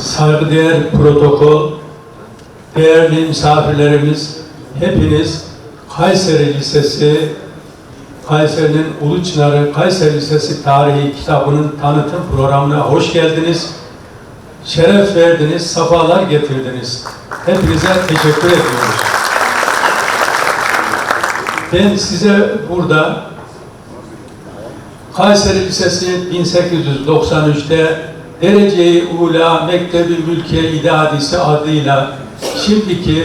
saygıdeğer protokol, değerli misafirlerimiz, hepiniz Kayseri Lisesi, Kayseri'nin Ulu Çınarı Kayseri Lisesi Tarihi kitabının tanıtım programına hoş geldiniz. Şeref verdiniz, safalar getirdiniz. Hepinize teşekkür ediyoruz. Ben size burada Kayseri Lisesi 1893'te Derece-i Ula Mektebi Mülkiye İdadisi adıyla şimdiki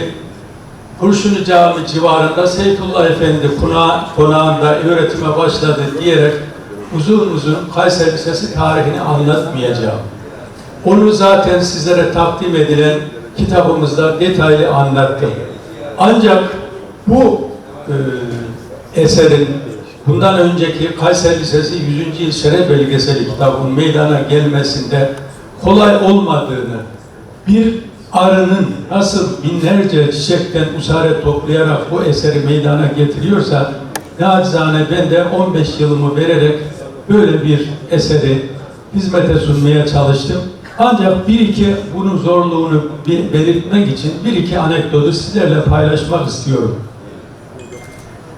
Kurşunu Cami civarında Seyfullah Efendi konağı, konağında öğretime başladı diyerek uzun uzun Kayseri Lisesi tarihini anlatmayacağım. Onu zaten sizlere takdim edilen kitabımızda detaylı anlattım. Ancak bu e, eserin bundan önceki Kayseri Lisesi 100. Yıl Şeref Belgeseli kitabın meydana gelmesinde kolay olmadığını, bir arının nasıl binlerce çiçekten usare toplayarak bu eseri meydana getiriyorsa, nacizane ben de 15 yılımı vererek böyle bir eseri hizmete sunmaya çalıştım. Ancak bir iki bunun zorluğunu bir belirtmek için bir iki anekdotu sizlerle paylaşmak istiyorum.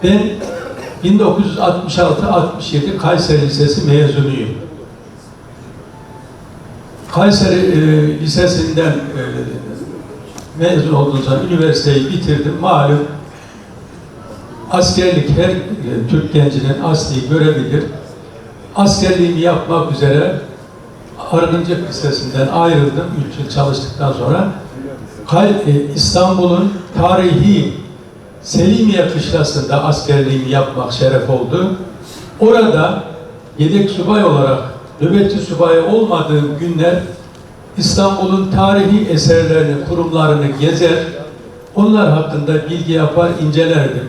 Ben 1966-67 Kayseri Lisesi mezunuyum. Kayseri e, Lisesi'nden e, mezun olduğum zaman üniversiteyi bitirdim. Malum askerlik her e, Türk gencinin asli görevidir. Askerliğimi yapmak üzere Arıncık Lisesi'nden ayrıldım. Üç yıl çalıştıktan sonra e, İstanbul'un tarihi Selimiye Kışlası'nda askerliğimi yapmak şeref oldu. Orada yedek subay olarak nöbetçi subay olmadığım günler İstanbul'un tarihi eserlerini, kurumlarını gezer, onlar hakkında bilgi yapar, incelerdim.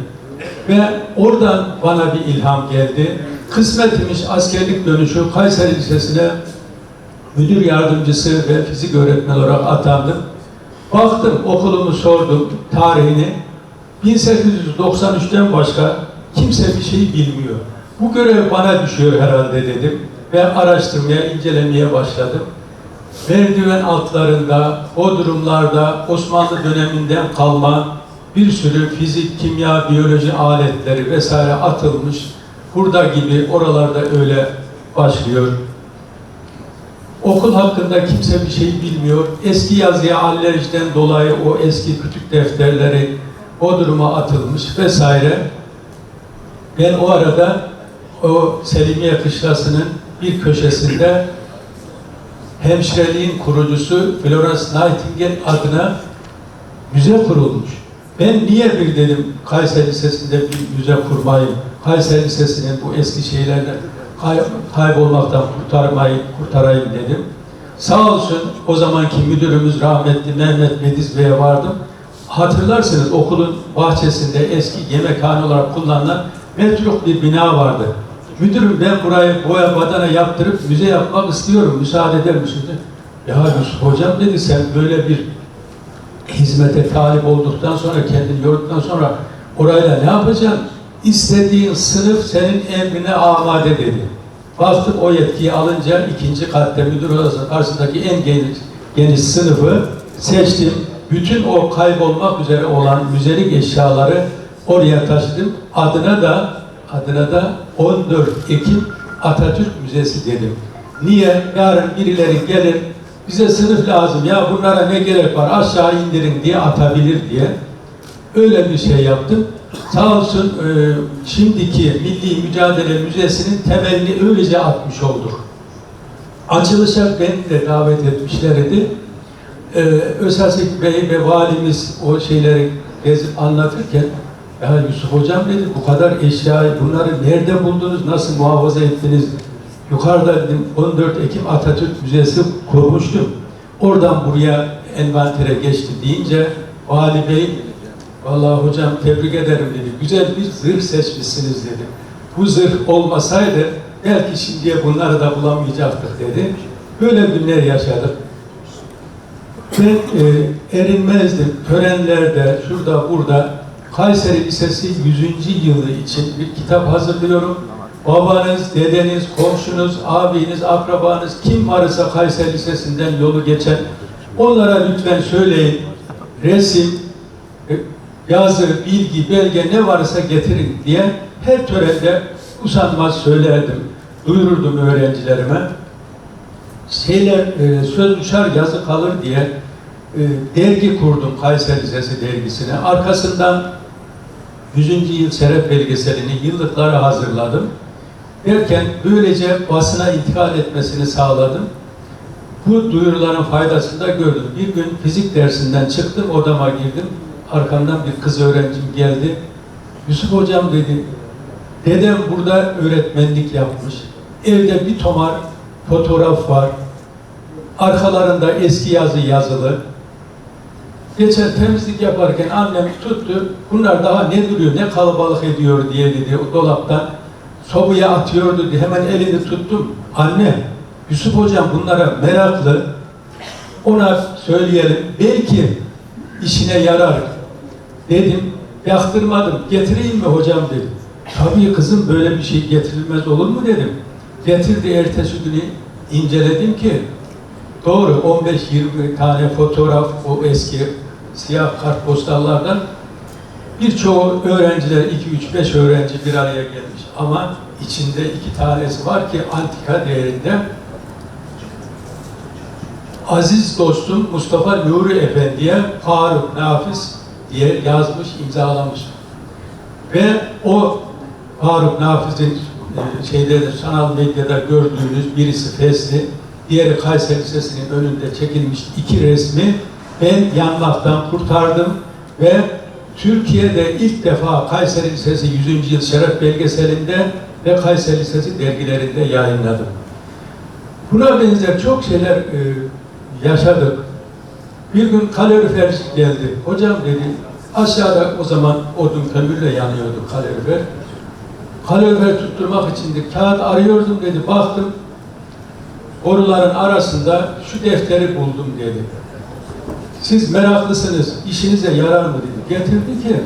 Ve oradan bana bir ilham geldi. Kısmetmiş askerlik dönüşü Kayseri Lisesi'ne müdür yardımcısı ve fizik öğretmen olarak atandım. Baktım okulumu sordum, tarihini. 1893'ten başka kimse bir şey bilmiyor. Bu görev bana düşüyor herhalde dedim ve araştırmaya, incelemeye başladım. Merdiven altlarında, o durumlarda Osmanlı döneminden kalma bir sürü fizik, kimya, biyoloji aletleri vesaire atılmış. Burada gibi oralarda öyle başlıyor. Okul hakkında kimse bir şey bilmiyor. Eski yazıya alerjiden dolayı o eski küçük defterleri o duruma atılmış vesaire. Ben o arada o Selimiye Kışlası'nın bir köşesinde hemşireliğin kurucusu Florence Nightingale adına müze kurulmuş. Ben niye bir dedim Kayseri Lisesi'nde bir müze kurmayayım, Kayseri Lisesi'nin bu eski şeylerden kay- kaybolmaktan kurtarmayı kurtarayım dedim. Sağ olsun o zamanki müdürümüz rahmetli Mehmet Mediz Bey'e vardım. Hatırlarsınız okulun bahçesinde eski yemekhane olarak kullanılan metruk bir bina vardı. Müdürüm ben burayı boya badana yaptırıp müze yapmak istiyorum. Müsaade eder misiniz? Ya Yusuf hocam dedi sen böyle bir hizmete talip olduktan sonra kendini yorduktan sonra orayla ne yapacaksın? İstediğin sınıf senin emrine amade dedi. Baktım o yetkiyi alınca ikinci katta müdür odasının karşısındaki en geniş, geniş sınıfı seçtim. Bütün o kaybolmak üzere olan müzelik eşyaları oraya taşıdım. Adına da adına da 14 Ekim Atatürk Müzesi dedim. Niye? Yarın birileri gelir bize sınıf lazım ya bunlara ne gerek var aşağı indirin diye atabilir diye. Öyle bir şey yaptım. Sağ olsun e, şimdiki Milli Mücadele Müzesi'nin temelini öylece atmış olduk. Açılışa beni de davet etmişlerdi. Ee, Özasik Bey ve valimiz o şeyleri anlatırken ya Yusuf Hocam dedi bu kadar eşyayı bunları nerede buldunuz, nasıl muhafaza ettiniz? Yukarıda dedim 14 Ekim Atatürk Müzesi kurmuştum. Oradan buraya envantere geçti deyince vali bey vallahi hocam tebrik ederim dedi. Güzel bir zırh seçmişsiniz dedi. Bu zırh olmasaydı belki şimdiye bunları da bulamayacaktık dedi. Böyle günler yaşadık. Ben e, erinmezdim. Törenlerde, şurada, burada Kayseri Lisesi 100. yılı için bir kitap hazırlıyorum. Babanız, dedeniz, komşunuz, abiniz, akrabanız kim varsa Kayseri Lisesi'nden yolu geçen Onlara lütfen söyleyin. Resim, e, yazı, bilgi, belge ne varsa getirin diye her törende usanmaz söylerdim. Duyururdum öğrencilerime. Şeyler, e, söz uçar yazı kalır diye dergi kurdum Kayseri Lisesi dergisine. Arkasından 100. yıl şeref belgeselini yıllıkları hazırladım. Derken böylece basına intikal etmesini sağladım. Bu duyuruların faydasını da gördüm. Bir gün fizik dersinden çıktım, odama girdim. Arkamdan bir kız öğrencim geldi. Yusuf hocam dedi, dedem burada öğretmenlik yapmış. Evde bir tomar fotoğraf var. Arkalarında eski yazı yazılı. Geçen temizlik yaparken annem tuttu. Bunlar daha ne duruyor, ne kalabalık ediyor diye dedi o dolaptan. Sobaya atıyordu diye hemen elini tuttum. Anne, Yusuf hocam bunlara meraklı. Ona söyleyelim. Belki işine yarar. Dedim. Yaktırmadım. Getireyim mi hocam dedim. Tabii kızım böyle bir şey getirilmez olur mu dedim. Getirdi ertesi günü inceledim ki doğru 15-20 tane fotoğraf o eski siyah kartpostallardan birçoğu öğrenciler 2-3-5 öğrenci bir araya gelmiş ama içinde iki tanesi var ki antika değerinde aziz dostum Mustafa Nuri Efendi'ye Faruk Nafiz diye yazmış, imzalamış. Ve o Faruk Nafiz'in e, şeyde sanal medyada gördüğünüz birisi Fesli, diğeri Kayseri Lisesi'nin önünde çekilmiş iki resmi ben yanmaktan kurtardım ve Türkiye'de ilk defa Kayseri Lisesi 100. Yıl Şeref Belgeselinde ve Kayseri Lisesi dergilerinde yayınladım. Buna benzer çok şeyler e, yaşadık. Bir gün kalorifer geldi. Hocam dedi, aşağıda o zaman odun kömürle yanıyordu kalorifer. Kalorifer tutturmak için de kağıt arıyordum dedi. Baktım, boruların arasında şu defteri buldum dedi. Siz meraklısınız, işinize yarar mı dedi. Getirdi ki,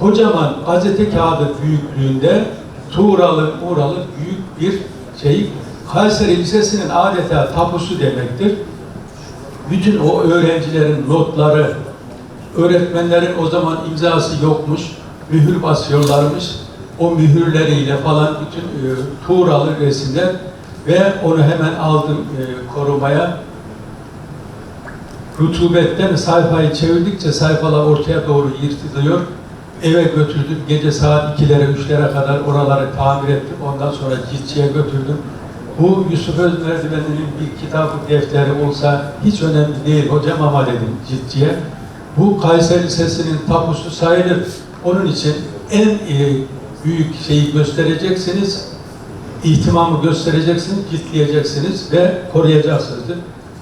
kocaman gazete kağıdı büyüklüğünde Tuğralı, Uğralı büyük bir şey, Kayseri Lisesi'nin adeta tapusu demektir bütün o öğrencilerin notları, öğretmenlerin o zaman imzası yokmuş, mühür basıyorlarmış. O mühürleriyle falan bütün e, tuğralı resimler ve onu hemen aldım e, korumaya. Rutubetten sayfayı çevirdikçe sayfalar ortaya doğru yırtılıyor. Eve götürdüm. Gece saat 2'lere 3'lere kadar oraları tamir ettim. Ondan sonra ciltçiye götürdüm. Bu Yusuf Özmerdiven'in bir kitabı defteri olsa hiç önemli değil hocam ama dedim ciddiye. Bu Kayseri Lisesi'nin tapusu sayılır. Onun için en e, büyük şeyi göstereceksiniz, ihtimamı göstereceksiniz, ciltleyeceksiniz ve koruyacaksınız.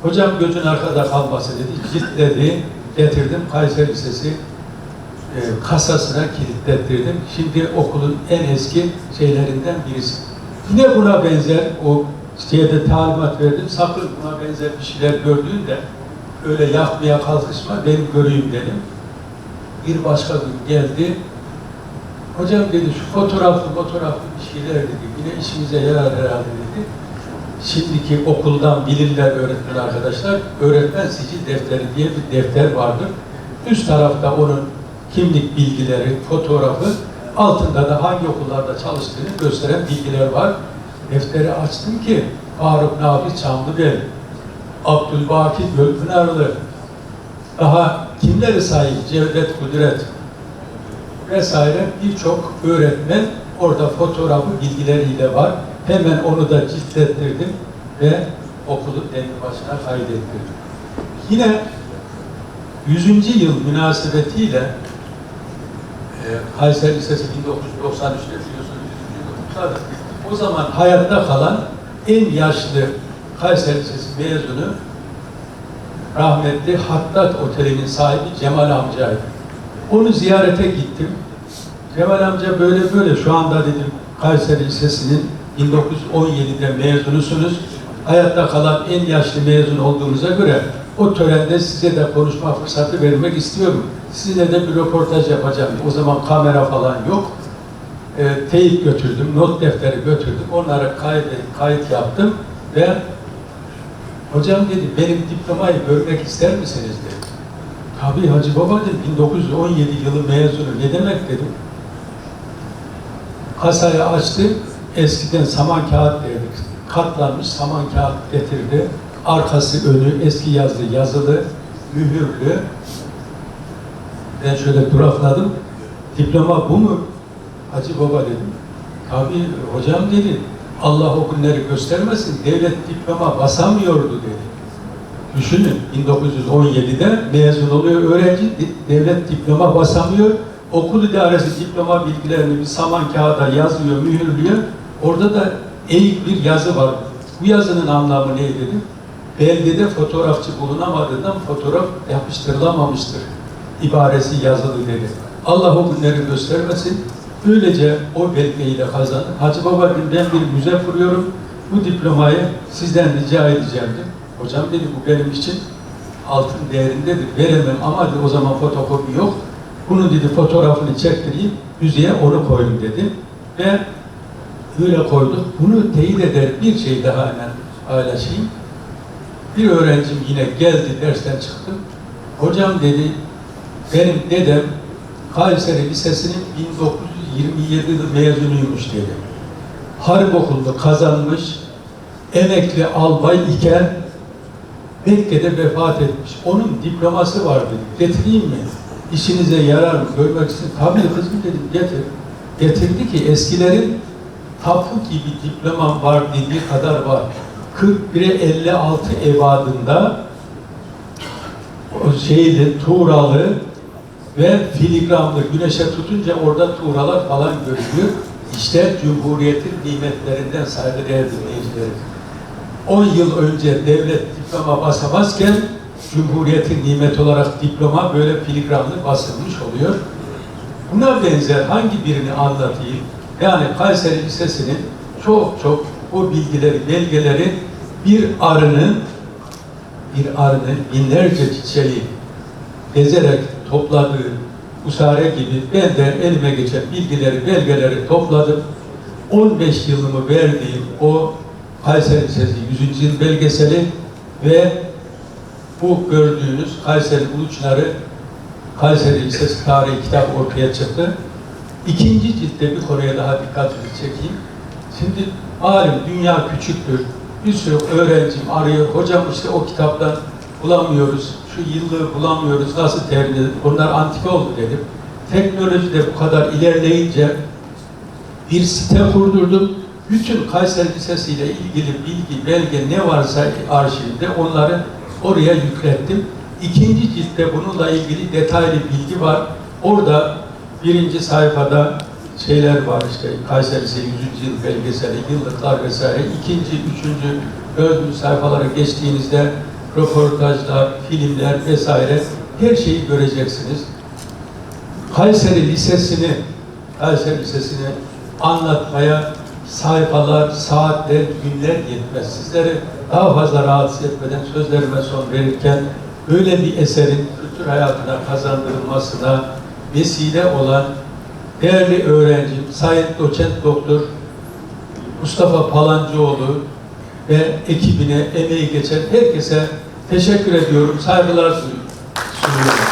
Hocam gözün arkada kalması dedi. Ciltledi, getirdim Kayseri Lisesi e, kasasına kilitlettirdim. Şimdi okulun en eski şeylerinden birisi. Yine buna benzer o şeyde talimat verdim. Sakın buna benzer bir şeyler gördüğünde öyle yakmaya kalkışma, ben göreyim dedim. Bir başka gün geldi. Hocam dedi şu fotoğraflı fotoğraflı bir şeyler dedi. Yine işimize yarar herhalde dedi. Şimdiki okuldan bilirler öğretmen arkadaşlar. Öğretmen sicil defteri diye bir defter vardır. Üst tarafta onun kimlik bilgileri, fotoğrafı, altında da hangi okullarda çalıştığını gösteren bilgiler var. Defteri açtım ki Faruk Nafi Çamlıbel, Abdülbaki Gölpınarlı, daha kimleri sayayım, Cevdet Kudret vesaire birçok öğretmen orada fotoğrafı bilgileriyle var. Hemen onu da ciltlettirdim ve okulun demir başına kaydettirdim. Yine 100. yıl münasebetiyle e, Kayseri Lisesi 1993'te biliyorsunuz 100. yılı kutladı. O zaman hayatta kalan en yaşlı Kayseri Lisesi mezunu rahmetli Hattat Oteli'nin sahibi Cemal amcaydı. Onu ziyarete gittim. Cemal amca böyle böyle şu anda dedim Kayseri Lisesi'nin 1917'de mezunusunuz. Hayatta kalan en yaşlı mezun olduğunuza göre o törende size de konuşma fırsatı vermek istiyorum. Sizinle de bir röportaj yapacağım. O zaman kamera falan yok. E, teyit götürdüm, not defteri götürdüm. Onlara kayıt, kayıt yaptım ve Hocam dedi benim diplomayı görmek ister misiniz dedi. Tabii Hacı Baba dedim 1917 yılı mezunu ne demek dedim. Kasayı açtı. Eskiden saman kağıt verdik. Katlanmış saman kağıt getirdi. Arkası önü eski yazılı yazılı mühürlü. Ben şöyle durakladım. Diploma bu mu? Hacı Baba dedim. Tabii hocam dedi. Allah o günleri göstermesin. Devlet diploma basamıyordu dedi. Düşünün 1917'de mezun oluyor öğrenci devlet diploma basamıyor. Okul idaresi diploma bilgilerini bir saman kağıda yazıyor, mühürlüyor. Orada da eğik bir yazı var. Bu yazının anlamı ne dedi? Fotoğrafçı bulunamadığından fotoğraf yapıştırılamamıştır. İbaresi yazılı dedi. Allah o günleri göstermesin. Böylece o belgeyle kazandı. Hacı Baba dedi, ben bir müze kuruyorum. Bu diplomayı sizden rica edeceğim dedi. Hocam dedi bu benim için altın değerindedir. Veremem ama dedi, o zaman fotokopi yok. Bunu dedi fotoğrafını çektireyim, müziğe onu koyun dedi. Ve öyle koyduk. Bunu teyit eder bir şey daha hemen paylaşayım. Bir öğrencim yine geldi dersten çıktı. Hocam dedi benim dedem Kayseri Lisesi'nin 1927 yılı mezunuymuş dedi. Harp okulunu kazanmış, emekli albay iken Mekke'de vefat etmiş. Onun diploması var dedi. Getireyim mi? İşinize yarar mı? Görmek istedim. Tabii kızım dedim getir. Getirdi ki eskilerin tapu gibi diplomam var dediği kadar var. 41'e 56 evadında o şeydi, tuğralı ve filigramlı güneşe tutunca orada tuğralar falan görülüyor. İşte Cumhuriyet'in nimetlerinden saygıdeğer dinleyicilerim. 10 yıl önce devlet diploma basamazken Cumhuriyet'in nimet olarak diploma böyle filigramlı basılmış oluyor. Buna benzer hangi birini anlatayım? Yani Kayseri Lisesi'nin çok çok o bilgileri, belgeleri bir arının bir arının binlerce çiçeği gezerek topladığı usare gibi ben de elime geçen bilgileri, belgeleri topladım. 15 yılımı verdiğim o Kayseri Lisesi 100. yıl belgeseli ve bu gördüğünüz Kayseri Uluçnarı Kayseri Lisesi tarihi kitap ortaya çıktı. İkinci ciltte bir konuya daha dikkatinizi çekeyim. Şimdi malum dünya küçüktür. Bir sürü öğrencim arıyor. Hocam işte o kitaptan bulamıyoruz. Şu yıllığı bulamıyoruz. Nasıl temin edelim? Onlar antika oldu dedim. Teknoloji de bu kadar ilerleyince bir site kurdurdum. Bütün Kayseri Lisesi ile ilgili bilgi, belge ne varsa arşivde onları oraya yüklettim. İkinci ciltte bununla ilgili detaylı bilgi var. Orada birinci sayfada şeyler var işte Kayseri Lisesi 100. yıl belgeseli, yıllıklar vesaire. İkinci, üçüncü, dördüncü sayfalara geçtiğinizde röportajlar, filmler vesaire her şeyi göreceksiniz. Kayseri Lisesi'ni Kayseri Lisesi'ni anlatmaya sayfalar, saatler, günler yetmez. Sizleri daha fazla rahatsız etmeden sözlerime son verirken böyle bir eserin kültür hayatına kazandırılmasına vesile olan değerli öğrencim, Sayın Doçent Doktor Mustafa Palancıoğlu ve ekibine emeği geçen herkese teşekkür ediyorum, saygılar sunuyorum.